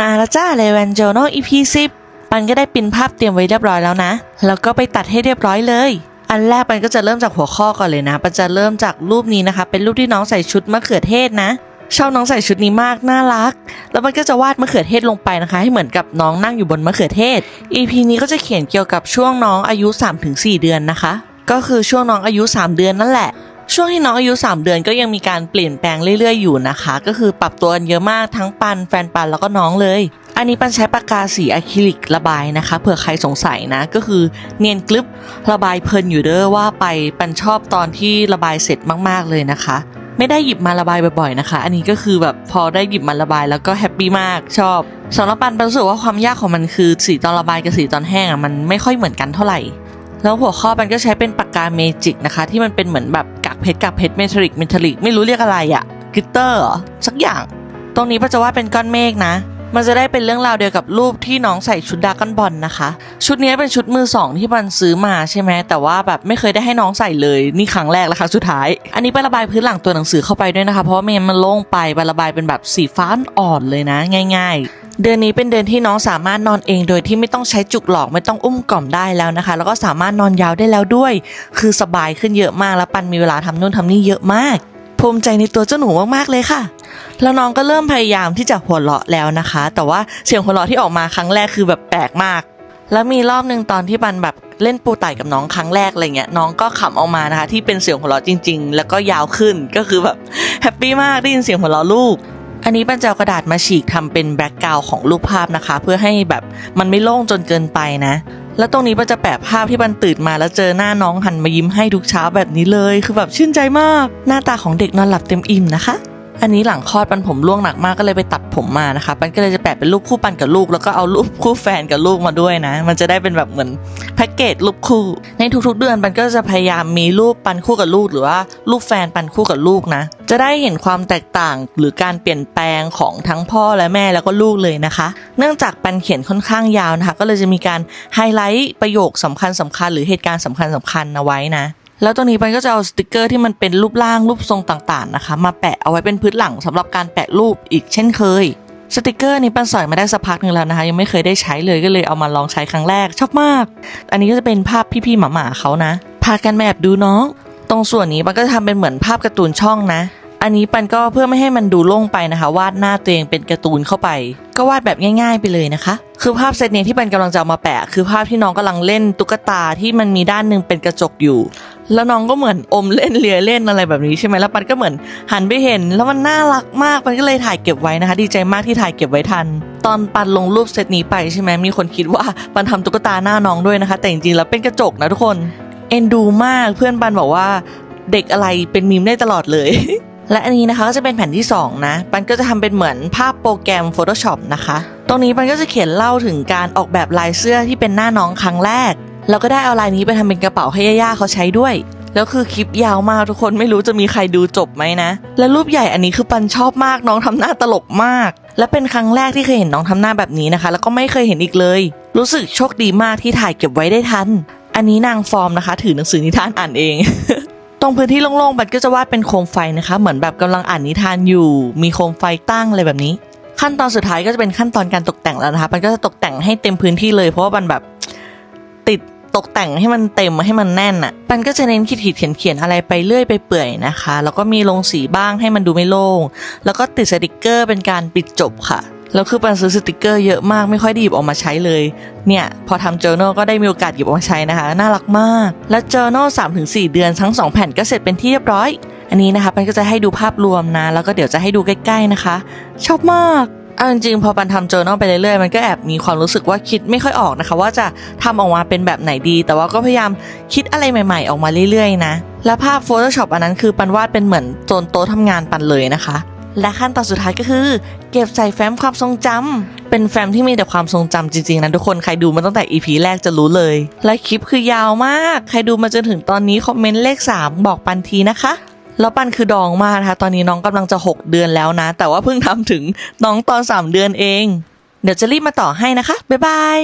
มาแล้วจ้าเลเวนโจโน EP 10ปันก็ได้ปินภาพเตรียมไว้เรียบร้อยแล้วนะ แล้วก็ไปตัดให้เรียบร้อยเลย อันแรกปันก็จะเริ่มจากหัวข้อก่อนเลยนะ ปันจะเริ่มจากรูปนี้นะคะ เป็นรูปที่น้องใส่ชุดมะเขือเทศนะ ชอบน้องใส่ชุดนี้มาก น่ารัก แล้วมันก็จะวาดมะเขือเทศลงไปนะคะ ให้เหมือนกับน้องนั่งอยู่บนมะเขือเทศ EP นี้ก็จะเขียนเกี่ยวกับช่วงน้องอายุ 3-4 เดือนนะคะ ก็คือช่วงน้องอายุ 3 เดือนนั่นแหละ ช่วงที่น้องอายุ 3 เดือนก็ยังมีการเปลี่ยนแปลงเรื่อยๆอยู่นะคะ ก็คือปรับตัวกันเยอะมากทั้งปันแฟนปันแล้วก็น้องเลย อันนี้ปันใช้ปากกาสีอะคริลิกระบายนะคะเผื่อใครสงสัยนะก็คือเนียนกลึบระบายเพลินอยู่เด้อว่าไปปันชอบตอนที่ระบายเสร็จมากๆเลยนะคะ ไม่ได้หยิบมาระบายบ่อยๆนะคะ อันนี้ก็คือแบบพอได้หยิบมาระบายแล้วก็แฮปปี้มากชอบสำหรับปันปันรู้สึกว่าความยากของมันคือสีตอนระบายกับสีตอนแห้งอะมันไม่ค่อยเหมือนกันเท่าไหร่แล้วหัวข้อมันก็ใช้เป็นปากกาเมจิกนะคะ ที่มันเป็นเหมือนแบบกาก เพชรกับเพชรเมทัลิกเมทัลิกไม่รู้เรียกอะไรอะกลิตเตอร์สักอย่าง ตรงนี้ปัจจะว่าเป็นก้อนเมฆนะ มันจะได้เป็นเรื่องราวเดียวกับรูปที่น้องใส่ชุดดาก้นบอลนะคะ ชุดนี้เป็นชุดมือสองที่ปันซื้อมาใช่ไหมแต่ว่าแบบไม่เคยได้ให้น้องใส่เลยนี่ครั้งแรกแล้วค่ะสุดท้าย อันนี้ไประบายพื้นหลังตัวหนังสือเข้าไปด้วยนะคะเพราะว่ามันมันโล่งไปไประบายเป็นแบบสีฟ้าอ่อนเลยนะ ง่าย ๆเดือนนี้เป็นเดือนที่น้องสามารถนอนเองโดยที่ไม่ต้องใช้จุกหลอกไม่ต้องอุ้มกล่อมได้แล้วนะคะ แล้วก็สามารถนอนยาวได้แล้วด้วย คือสบายขึ้นเยอะมากแล้วปันมีเวลาทำนู่นทำนี่เยอะมาก ภูมิใจในตัวเจ้าหนูมากๆเลยค่ะ แล้วน้องก็เริ่มพยายามที่จะหัวเราะแล้วนะคะ แต่ว่าเสียงหัวเราะที่ออกมาครั้งแรกคือแบบแปลกมาก แล้วมีรอบหนึ่งตอนที่ปันแบบเล่นปูไต่กับน้องครั้งแรกอะไรเงี้ยน้องก็ขำออกมานะคะ ที่เป็นเสียงหัวเราะจริง ๆ แล้วก็ยาวขึ้นก็คือแบบแฮปปี้มากได้ยินเสียงหัวเราะลูกอันนี้ปันจะเอากระดาษมาฉีกทำเป็นแบ็กกราวของรูปภาพนะคะ เพื่อให้แบบมันไม่โล่งจนเกินไปนะ แล้วตรงนี้ปันจะแปะภาพที่ปันตื่นมาแล้วเจอหน้าน้องหันมายิ้มให้ทุกเช้าแบบนี้เลย คือแบบชื่นใจมาก หน้าตาของเด็กนอนหลับเต็มอิ่มนะคะ อันนี้หลังคลอดปันผมร่วงหนักมากก็เลยไปตัดผมมานะคะปันก็เลยจะแปะเป็นรูปคู่ปันกับลูก แล้วก็เอารูปคู่แฟนกับลูกมาด้วยนะ มันจะได้เป็นแบบเหมือนแพ็กเกจรูปคู่ ในทุกๆเดือนปันก็จะพยายามมีรูปปันคู่กับลูก หรือว่ารูปแฟนปันคู่กับลูกนะ จะได้เห็นความแตกต่างหรือการเปลี่ยนแปลงของทั้งพ่อและแม่แล้วก็ลูกเลยนะคะ เนื่องจากปันเขียนค่อนข้างยาวนะคะ ก็เลยจะมีการไฮไลท์ประโยคสำคัญสคัญๆหรือเหตุการณ์สำคัญสคัญๆเอาไว้นะ แล้วตรงนี้ปันก็จะเอาสติกเกอร์ที่มันเป็นรูปร่างรูปทรงต่างๆนะคะ มาแปะเอาไว้เป็นพื้นหลังสำหรับการแปะรูปอีกเช่นเคยสติกเกอร์นี้ปันสอยมาได้สักพักหนึ่งแล้วนะคะ ยังไม่เคยได้ใช้เลยก็เลยเอามาลองใช้ครั้งแรกชอบมาก อันนี้ก็จะเป็นภาพพี่ๆหมาๆเขานะ พากันมาแอบดูน้อง ตรงส่วนนี้ปันก็จะทำเป็นเหมือนภาพการ์ตูนช่องนะ อันนี้ปันก็เพื่อไม่ให้มันดูโล่งไปนะคะ วาดหน้าตัวเองเป็นการ์ตูนเข้าไป ก็วาดแบบง่าย ๆ ไปเลยนะคะ คือภาพเซตนี้ที่ปันกำลังจะเอามาแปะ คือภาพที่น้องกำลังเล่นตุ๊กตาที่มันมีด้านหนึ่งเป็นกระจกอยู่ แล้วน้องก็เหมือนอมเล่นเลียเล่นอะไรแบบนี้ใช่ไหมแล้วปันก็เหมือนหันไปเห็น แล้วมันน่ารักมากปันก็เลยถ่ายเก็บไว้นะคะ ดีใจมากที่ถ่ายเก็บไว้ทัน ตอนปันลงรูปเซตนี้ไปใช่ไหมมีคนคิดว่าปันทำตุ๊กตาหน้าน้องด้วยนะคะ แต่จริงๆแล้วเป็นกระจกนะทุกคนเอ็นดูมากเพื่อนปันบอกว่าเด็กอะไรเป็นมีมได้ตลอดเลยและอันนี้นะคะก็จะเป็นแผ่นที่ 2 นะ ปันก็จะทำเป็นเหมือนภาพโปรแกรม Photoshop นะคะ ตรงนี้ปันก็จะเขียนเล่าถึงการออกแบบลายเสื้อที่เป็นหน้าน้องครั้งแรก แล้วก็ได้เอาลายนี้ไปทำเป็นกระเป๋าให้ย่าๆเขาใช้ด้วย แล้วคือคลิปยาวมากทุกคนไม่รู้จะมีใครดูจบไหมนะ และรูปใหญ่อันนี้คือปันชอบมากน้องทำหน้าตลกมาก และเป็นครั้งแรกที่เคยเห็นน้องทำหน้าแบบนี้นะคะ แล้วก็ไม่เคยเห็นอีกเลย รู้สึกโชคดีมากที่ถ่ายเก็บไว้ได้ทัน อันนี้นางฟอร์มนะคะ ถือหนังสือนิทานอ่านเองตรงพื้นที่โล่งๆ บันก็จะวาดเป็นโคมไฟนะคะ เหมือนแบบกำลังอ่านนิทานอยู่ มีโคมไฟตั้งอะไรแบบนี้ ขั้นตอนสุดท้ายก็จะเป็นขั้นตอนการตกแต่งแล้วนะคะ มันก็จะตกแต่งให้เต็มพื้นที่เลย เพราะว่ามันแบบ ตกแต่งให้มันเต็มให้มันแน่นอะมันก็จะเน้นขีดขีดเขียนเขียนๆอะไรไปเรื่อยไปเปื่อยนะคะ แล้วก็มีลงสีบ้างให้มันดูไม่โล่ง แล้วก็ติดสติกเกอร์เป็นการปิดจบค่ะแล้วคือปันซื้อสติกเกอร์เยอะมากไม่ค่อยได้หยิบออกมาใช้เลย เนี่ยพอทำ journal ก็ได้มีโอกาสหยิบออกมาใช้นะคะ น่ารักมาก และ journal 3-4 เดือนทั้ง 2 แผ่นก็เสร็จเป็นที่เรียบร้อย อันนี้นะคะปันก็จะให้ดูภาพรวมนะ แล้วก็เดี๋ยวจะให้ดูใกล้ๆนะคะ ชอบมาก เอาจริงๆพอปันทำ journal ไปเรื่อยๆมันก็แอบมีความรู้สึกว่าคิดไม่ค่อยออกนะคะ ว่าจะทำออกมาเป็นแบบไหนดี แต่ว่าก็พยายามคิดอะไรใหม่ ๆ ออกมาเรื่อยๆนะ และภาพ Photoshop อันนั้นคือปันวาดเป็นเหมือนโซนโต๊ะทำงานปันเลยนะคะ และขั้นตอนสุดท้ายก็คือ เก็บใส่แฟ้มความทรงจำเป็นแฟ้มที่มีแต่ความทรงจำจริงๆนะทุกคนใครดูมาตั้งแต่ EP แรกจะรู้เลย และคลิปคือยาวมาก ใครดูมาจนถึงตอนนี้คอมเมนต์เลข 3 บอกปันทีนะคะ แล้วปันคือดองมากนะคะ ตอนนี้น้องกำลังจะ 6 เดือนแล้วนะ แต่ว่าเพิ่งทำถึงน้องตอน 3 เดือนเอง เดี๋ยวจะรีบมาต่อให้นะคะ บ๊ายบาย